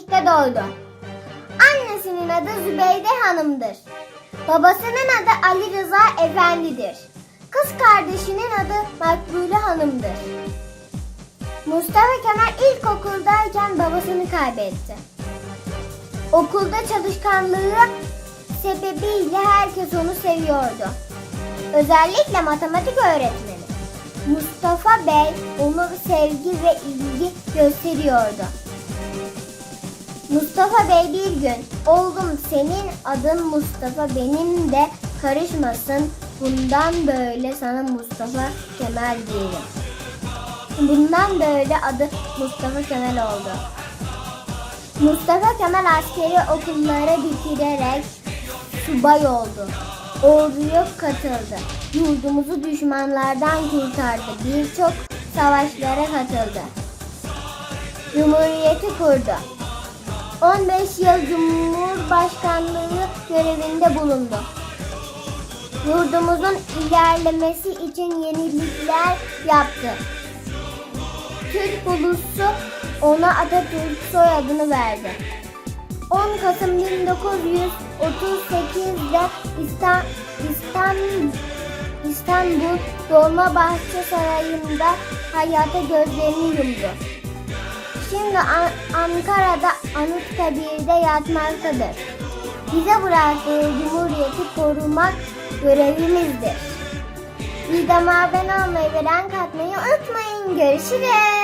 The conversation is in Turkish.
doğdu. Annesinin adı Zübeyde Hanım'dır. Babasının adı Ali Rıza Efendi'dir. Kız kardeşinin adı Makbule Hanım'dır. Mustafa Kemal ilkokuldayken babasını kaybetti. Okulda çalışkanlığı sebebiyle herkes onu seviyordu. Özellikle matematik öğretmeni. Mustafa Bey ona sevgi ve ilgi gösteriyordu. Mustafa Bey bir gün, oğlum senin adın Mustafa benim de karışmasın. Bundan böyle sana Mustafa Kemal diyelim. Bundan böyle adı Mustafa Kemal oldu. Mustafa Kemal askeri okulları bitirerek subay oldu. Orduya katıldı. Yurdumuzu düşmanlardan kurtardı. Birçok savaşlara katıldı. Cumhuriyeti kurdu. 15 yıl Cumhurbaşkanlığı görevinde bulundu. Yurdumuzun ilerlemesi için yenilikler yaptı. Türk ulusu ona Atatürk soyadını verdi. 10 Kasım 1938'de İstan- İstanbul, İstanbul Dolmabahçe Sarayı'nda hayata gözlerini yumdu. Şimdi An- Ankara'da Anıtkabir'de yatmaktadır. Bize bıraktığı cumhuriyeti korumak görevimizdir. Videoma abone olmayı ve like atmayı unutmayın. Görüşürüz.